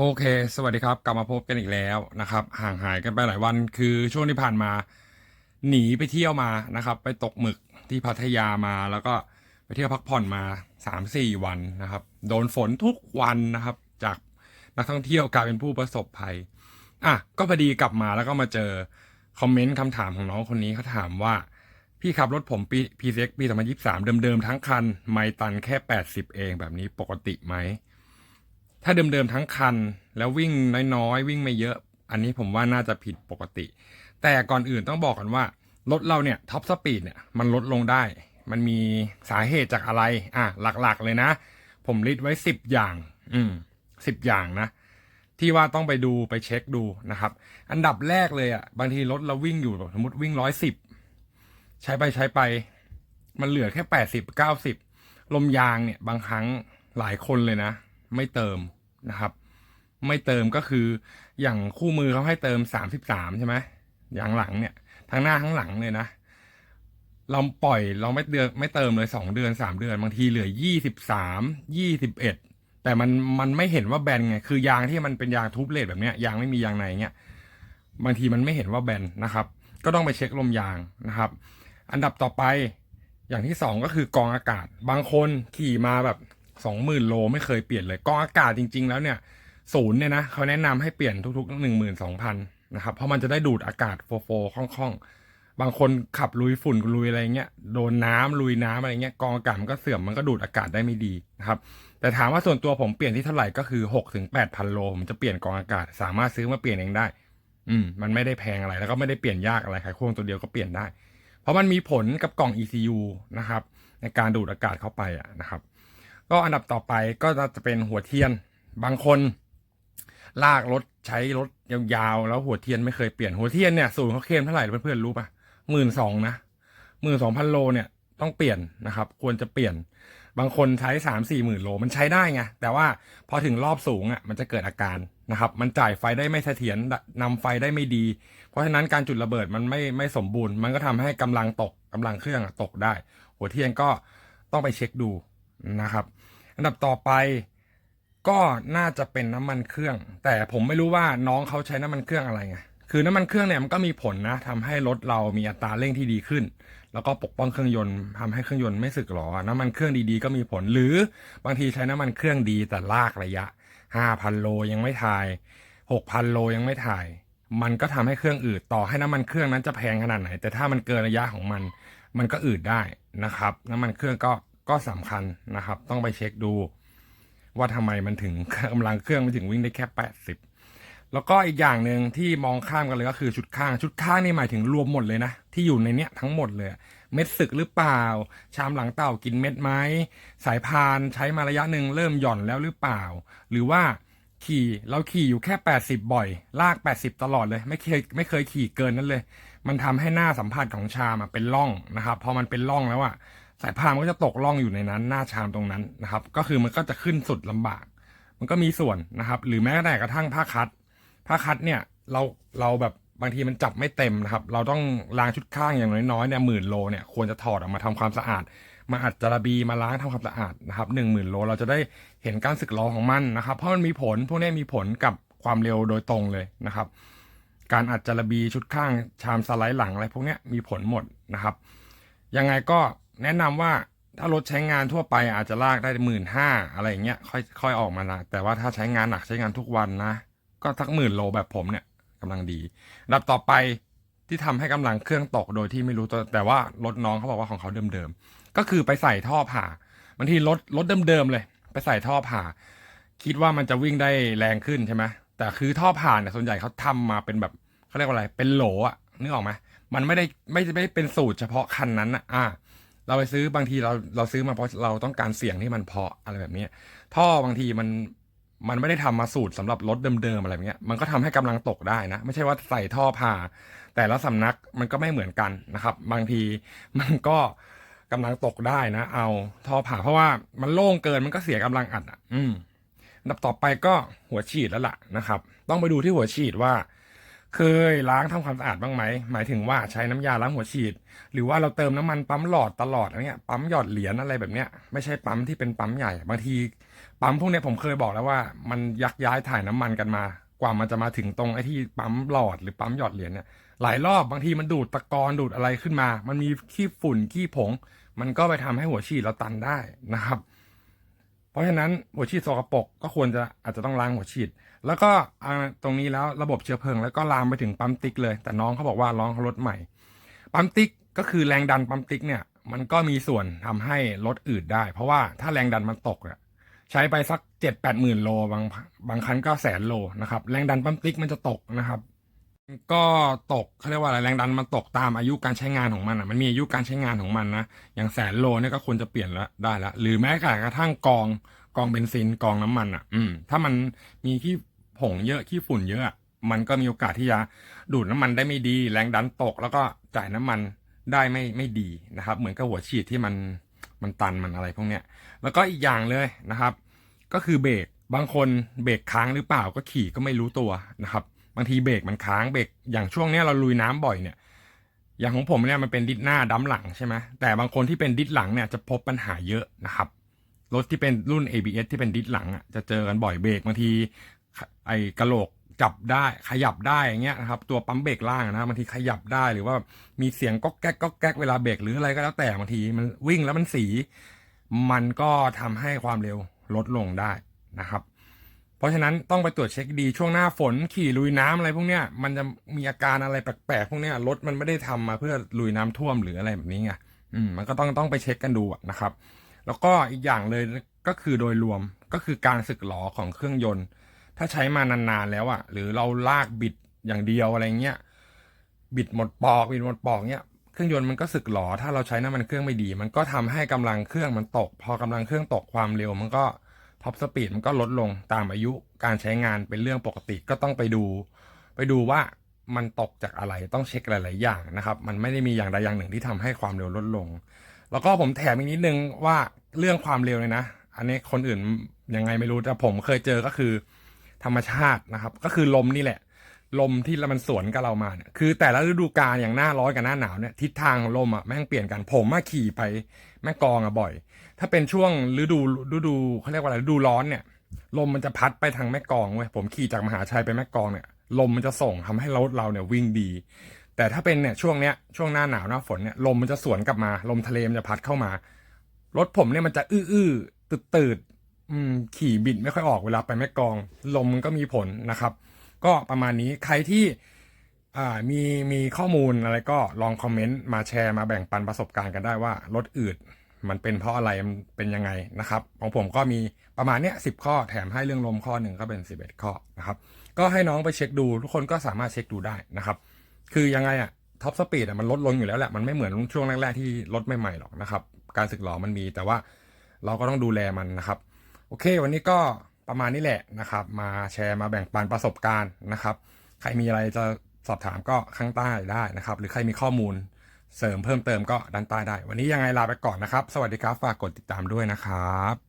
โอเค สวัสดีครับ กลับมาพบกันอีกแล้วนะครับ ห่างหายกันไปหลายวัน คือช่วงที่ผ่านมา หนีไปเที่ยวมานะครับ ไปตกหมึกที่พัทยามา แล้วก็ไปเที่ยวพักผ่อนมาสามสี่วันนะครับ โดนฝนทุกวันนะครับ จากนักท่องเที่ยวกลายเป็นผู้ประสบภัย อะ ก็พอดีกลับมาแล้วก็มาเจอคอมเมนต์คำถามของน้องคนนี้เขาถามว่า พี่ขับรถผมปีพีเซ็กปี2023เดิมๆทั้งคัน ไม่ตันแค่80เองแบบนี้ปกติไหม ถ้าเดิมๆทั้งคัน แล้ววิ่งน้อยๆ วิ่งไม่เยอะ อันนี้ผมว่าน่าจะผิดปกติ แต่ก่อนอื่นต้องบอกกันว่า รถเราเนี่ยท็อปสปีดเนี่ยมันลดลงได้ มันมีสาเหตุจากอะไร อะ หลักๆเลยนะ ผมลิสต์ไว้สิบอย่าง อืมสิบอย่างนะ ที่ว่าต้องไปดูไปเช็คดูนะครับ อันดับแรกเลยอะ บางทีรถเราวิ่งอยู่สมมติวิ่งร้อยสิบใช้ไปใช้ไป มันเหลือแค่แปดสิบเก้าสิบลมยางเนี่ย บางครั้งหลายคนเลยนะ ไม่เติม นะครับ ไม่เติมก็คืออย่างคู่มือเขาให้เติมสามสิบสามใช่ไหมอย่างหลังเนี่ยทั้งหน้าทั้งหลังเลยนะ เราปล่อยเราไม่เดือนไม่เติมเลยสองเดือนสามเดือนบางทีเหลือยี่สิบสามยี่สิบเอ็ดแต่มันมันไม่เห็นว่าแบนไงคือยางที่มันเป็นยางทูบเลทแบบเนี้ยยางไม่มียางในเงี้ยบางทีมันไม่เห็นว่าแบนนะครับ ก็ต้องไปเช็คลมยางนะครับ อันดับต่อไปอย่างที่สองก็คือกองอากาศ บางคนขี่มาแบบ สองหมื่นโลไม่เคยเปลี่ยนเลยกองอากาศจริง ๆ แล้วเนี่ยศูนย์เนี่ยนะเขาแนะนำให้เปลี่ยนทุกๆหนึ่งหมื่นสองพันนะครับเพราะมันจะได้ดูดอากาศโฟโฟคล่องๆ บางคนขับลุยฝุ่นลุยอะไรเงี้ยโดนน้ำลุยน้ำอะไรเงี้ยกองอากาศมันก็เสื่อมมันก็ดูดอากาศได้ไม่ดีนะครับแต่ถามว่าส่วนตัวผมเปลี่ยนที่เท่าไหร่ก็คือหกถึงแปดพันโลผมจะเปลี่ยนกองอากาศ สามารถซื้อมาเปลี่ยนเองได้ อืมมันไม่ได้แพงอะไรแล้วก็ไม่ได้เปลี่ยนยากอะไรไขควงตัวเดียวก็เปลี่ยนได้ เพราะมันมีผลกับกล่อง ECU นะครับในการดูดอากาศเข้าไปอะนะครับ ก็อันดับต่อไปก็จะเป็นหัวเทียน บางคน ลากรถใช้รถยาวๆแล้วหัวเทียนไม่เคยเปลี่ยนหัวเทียนเนี่ยศูนย์เขาเคลมเท่าไหร่เพื่อนๆรู้ปะหมื่นสองนะหมื่นสองพันโลเนี่ยต้องเปลี่ยนนะครับ ควรจะเปลี่ยนบางคนใช้สามสี่หมื่นโลมันใช้ได้ไงแต่ว่าพอถึงรอบสูงอะมันจะเกิดอาการนะครับ มันจ่ายไฟได้ไม่เสถียรนำไฟได้ไม่ดี เพราะฉะนั้นการจุดระเบิดมันไม่ไม่สมบูรณ์ มันก็ทำให้กำลังตกกำลังเครื่องตกได้ หัวเทียนก็ต้องไปเช็คดูนะครับ อันดับต่อไปก็น่าจะเป็นน้ำมันเครื่อง แต่ผมไม่รู้ว่าน้องเขาใช้น้ำมันเครื่องอะไรไงคือน้ำมันเครื่องเนี่ยมันก็มีผลนะทำให้รถเรามีอัตราเร่งที่ดีขึ้น แล้วก็ปกป้องเครื่องยนต์ทำให้เครื่องยนต์ไม่สึกหรอ น้ำมันเครื่องดีๆก็มีผล หรือบางทีใช้น้ำมันเครื่องดีแต่ลากระยะ 5,000 โลยังไม่ถ่าย 6,000 โลยังไม่ถ่าย มันก็ทำให้เครื่องอืดต่อให้น้ำมันเครื่องนั้นจะแพงขนาดไหน แต่ถ้ามันเกินระยะของมัน มันก็อืดได้นะครับ น้ำมันเครื่องก็ ก็สำคัญนะครับ ต้องไปเช็คดู ว่าทำไมมันถึงกำลังเครื่องมันถึงวิ่งได้แค่ 80 แล้วก็อีกอย่างหนึ่งที่มองข้ามกันเลยก็คือชุดข้าง ชุดข้างนี่หมายถึงรวมหมดเลยนะ ที่อยู่ในเนี้ยทั้งหมดเลย เม็ดสึกหรือเปล่า ชามหลังเต่ากินเม็ดไหมสายพานใช้มาระยะหนึ่งเริ่มหย่อนแล้วหรือเปล่า หรือว่าขี่เราขี่อยู่แค่ 80 บ่อย ลาก 80 ตลอดเลย ไม่เคยไม่เคยขี่เกินนั้นเลย มันทำให้หน้าสัมผัสของชามเป็นร่องนะครับ พอมันเป็นร่องแล้วอะ สายพานมันก็จะตกร่องอยู่ในนั้น หน้าชามตรงนั้นนะครับ ก็คือมันก็จะขึ้นสุดลำบาก มันก็มีส่วนนะครับ หรือแม้แต่กระทั่งผ้าคัดผ้าคัดเนี่ยเราเราแบบบางทีมันจับไม่เต็มนะครับ เราต้องล้างชุดข้างอย่างน้อยๆเนี่ยหมื่นโลเนี่ยควรจะถอดออกมาทำความสะอาด มาอัดจาระบีมาล้างทำความสะอาดนะครับหนึ่งหมื่นโลเราจะได้เห็นการสึกหรอของมันนะครับ เพราะมันมีผลพวกนี้มีผลกับความเร็วโดยตรงเลยนะครับ การอัดจาระบีชุดข้างชามสไลด์หลังอะไรพวกนี้มีผลหมดนะครับ ยังไงก็ แนะนำว่าถ้ารถใช้งานทั่วไปอาจจะลากได้หมื่นห้าอะไรอย่างเงี้ยค่อยค่อยออกมานะแต่ว่าถ้าใช้งานหนักใช้งานทุกวันนะ ก็ทักหมื่นโลแบบผมเนี่ยกำลังดีดับต่อไปที่ทำให้กำลังเครื่องตกโดยที่ไม่รู้ตัวแต่ว่ารถน้องเขาบอกว่าของเขาเดิมๆก็คือไปใส่ท่อผ่าบางทีรถรถเดิมๆเลย ไปใส่ท่อผ่า คิดว่ามันจะวิ่งได้แรงขึ้นใช่ไหมแต่คือท่อผ่านเนี่ยส่วนใหญ่เขาทำมาเป็นแบบเขาเรียกว่าอะไรเป็นโหลอะนึกออกไหมมันไม่ได้ไม่ไม่เป็นสูตรเฉพาะคันนั้นอะอ่า เราไปซื้อบางทีเราเราซื้อมาเพราะเราต้องการเสียงที่มันเพาะอะไรแบบนี้ท่อบางทีมันมันไม่ได้ทำมาสูตรสำหรับรถเดิมๆอะไรแบบเนี้ย มันก็ทำให้กำลังตกได้นะ ไม่ใช่ว่าใส่ท่อผ่า แต่ละสำนักมันก็ไม่เหมือนกันนะครับ บางทีมันก็กำลังตกได้นะ เอาท่อผ่าเพราะว่ามันโล่งเกินมันก็เสียกำลังอัดอะ อืมดับต่อไปก็หัวฉีดแล้วล่ะนะครับ ต้องไปดูที่หัวฉีดว่า เคยล้างทำความสะอาดบ้างไหม หมายถึงว่าใช้น้ำยาล้างหัวฉีด หรือว่าเราเติมน้ำมันปั๊มหลอดตลอดอะไรเงี้ย ปั๊มหยอดเหรียญอะไรแบบเนี้ย ไม่ใช่ปั๊มที่เป็นปั๊มใหญ่ บางทีปั๊มพวกเนี้ยผมเคยบอกแล้วว่า มันยักย้ายถ่ายน้ำมันกันมา กว่ามันจะมาถึงตรงไอ้ที่ปั๊มหลอดหรือปั๊มหยอดเหรียญเนี่ย หลายรอบบางทีมันดูดตะกอนดูดอะไรขึ้นมา มันมีขี้ฝุ่นขี้ผง มันก็ไปทำให้หัวฉีดเราตันได้นะครับ เพราะฉะนั้นหัวฉีดสกปรกก็ควรจะอาจจะต้องล้างหัวฉีด แล้วก็ตรงนี้แล้วระบบเชื้อเพลิง แล้วก็ลามไปถึงปั๊มติ๊กเลย แต่น้องเขาบอกว่าน้องเขาลดใหม่ ปั๊มติ๊กก็คือแรงดันปั๊มติ๊กเนี่ย มันก็มีส่วนทำให้รถอืดได้ เพราะว่าถ้าแรงดันมันตกอะใช้ไปสักเจ็ดแปดหมื่นโลบางบางครั้งก็แสนโลนะครับ แรงดันปั๊มติ๊กมันจะตกนะครับก็ตกเขาเรียกว่าอะไรแรงดันมันตกตามอายุการใช้งานของมันอะมันมีอายุการใช้งานของมันนะอย่างแสนโลเนี่ยก็ควรจะเปลี่ยนแล้วได้แล้วหรือแม้กระทั่งกอง กองเบนซินกองน้ำมันอะ อืม ถ้ามันมีขี้ผงเยอะขี้ฝุ่นเยอะอะมันก็มีโอกาสที่จะดูดน้ำมันได้ไม่ดี แรงดันตก แล้วก็จ่ายน้ำมันได้ไม่ไม่ดีนะครับ เหมือนกับหัวฉีดที่มันมันตันมันอะไรพวกเนี้ย แล้วก็อีกอย่างเลยนะครับ ก็คือเบรกบางคนเบรกค้างหรือเปล่าก็ขี่ก็ไม่รู้ตัวนะครับบางทีเบรกมันค้างเบรกอย่างช่วงเนี้ยเราลุยน้ำบ่อยเนี่ย อย่างของผมเนี่ยมันเป็นดิสหน้าดั้มหลังใช่ไหมแต่บางคนที่เป็นดิสหลังเนี่ยจะพบปัญหาเยอะนะครับ รถที่เป็นรุ่น ABS ที่เป็นดิสหลังอะจะเจอกันบ่อยเบรกบางทีไอ้กระโหลกจับได้ขยับได้อย่างเงี้ยนะครับตัวปั๊มเบรกล่างนะบางทีขยับได้หรือว่ามีเสียงก๊อกแก๊กก๊อกแก๊กเวลาเบรกหรืออะไรก็แล้วแต่บางทีมันวิ่งแล้วมันสี มันก็ทำให้ความเร็วลดลงได้นะครับ เพราะฉะนั้นต้องไปตรวจเช็คดีช่วงหน้าฝนขี่ลุยน้ำอะไรพวกเนี้ยมันจะมีอาการอะไรแปลกๆพวกเนี้ยรถมันไม่ได้ทำมาเพื่อลุยน้ำท่วมหรืออะไรแบบนี้ไงอืมมันก็ต้องต้องไปเช็คกันดูนะครับ แล้วก็อีกอย่างเลยก็คือโดยรวมก็คือการสึกหรอของเครื่องยนต์ ถ้าใช้มานานๆแล้วอะหรือเราลากบิดอย่างเดียวอะไรเงี้ยบิดหมดปอกบิดหมดปอกเนี้ยเครื่องยนต์มันก็สึกหรอถ้าเราใช้น้ำมันเครื่องไม่ดี มันก็ทำให้กำลังเครื่องมันตก พอกำลังเครื่องตกความเร็ว มันก็ท็อปสปีดมันก็ลดลงตามอายุการใช้งานเป็นเรื่องปกติก็ต้องไปดู ไปดูว่ามันตกจากอะไรต้องเช็คหลาย ๆ อย่างนะครับ มันไม่ได้มีอย่างใดอย่างหนึ่งที่ทำให้ความเร็วลดลง แล้วก็ผมแถมอีกนิดนึงว่าเรื่องความเร็วเลยนะ อันนี้คนอื่นยังไงไม่รู้แต่ผมเคยเจอก็คือธรรมชาตินะครับ ก็คือลมนี่แหละ ลมที่มันสวนกับเรามาเนี่ยคือแต่ละฤดูกาลอย่างหน้าร้อนกับหน้าหนาวเนี่ยทิศทางของลมอะแม่งเปลี่ยนกัน ผมมาขี่ไปแม่กองอะบ่อย ถ้าเป็นช่วงฤดูฤดูเขาเรียกว่าอะไรฤดูร้อนเนี่ย ลมมันจะพัดไปทางแม่กองเว้ยผมขี่จากมหาชัยไปแม่กองเนี่ยลมมันจะส่งทำให้รถเราเนี่ยวิ่งดี แต่ถ้าเป็นเนี่ยช่วงเนี้ยช่วงหน้าหนาวหน้าฝนเนี่ยลมมันจะสวนกลับมา ลมทะเลมันจะพัดเข้ามารถผมเนี่ยมันจะอื้อๆตืดตืดๆอืมขี่บิดไม่ค่อยออกเวลาไปแม่กอง ลมมันก็มีผลนะครับ ก็ประมาณนี้ใครที่มีมีข้อมูลอะไรก็ลองคอมเมนต์มาแชร์มาแบ่งปันประสบการณ์กันได้ว่ารถอืดมันเป็นเพราะอะไรมันเป็นยังไงนะครับ ของผมก็มีประมาณเนี้ยสิบข้อแถมให้เรื่องลมข้อหนึ่งก็เป็นสิบเอ็ดข้อนะครับ ก็ให้น้องไปเช็คดู ทุกคนก็สามารถเช็คดูได้นะครับ คือยังไงอะท็อปสปีดอะมันลดลงอยู่แล้วแหละ มันไม่เหมือนช่วงแรกๆที่รถใหม่ๆหรอกนะครับ การสึกหลอมันมีแต่ว่าเราก็ต้องดูแลมันนะครับ โอเค วันนี้ก็ประมาณนี้แหละนะครับ มาแชร์มาแบ่งปันประสบการณ์นะครับ ใครมีอะไรจะสอบถามก็ข้างใต้ได้นะครับ หรือใครมีข้อมูลเสริมเพิ่มเติมก็ด้านใต้ได้ วันนี้ยังไงลาไปก่อนนะครับ สวัสดีครับ ฝากกดติดตามด้วยนะครับ